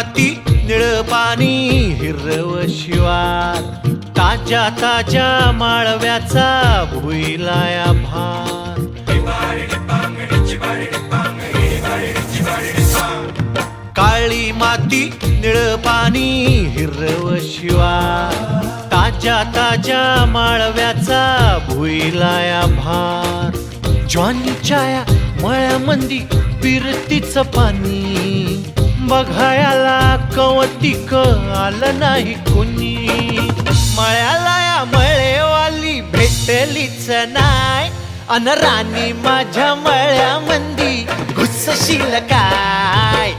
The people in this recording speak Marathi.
माती निळ पाणी हिरव शिवार. ताज्या ताज्या माळव्याचा भुईलाया भार. काळी माती निळ पाणी हिरव शिवार. ताज्या ताज्या माळव्याचा भुईलाया भार. ज्वानीच्या या मळ्यामंदी पिरतीचं पाणी. बघायला कवतिक आलं नाही कोणी. मळ्याला या मळेवाली भेटलीच नाय अन राणी माझ्या मळ्यामंदी घुसशील काय?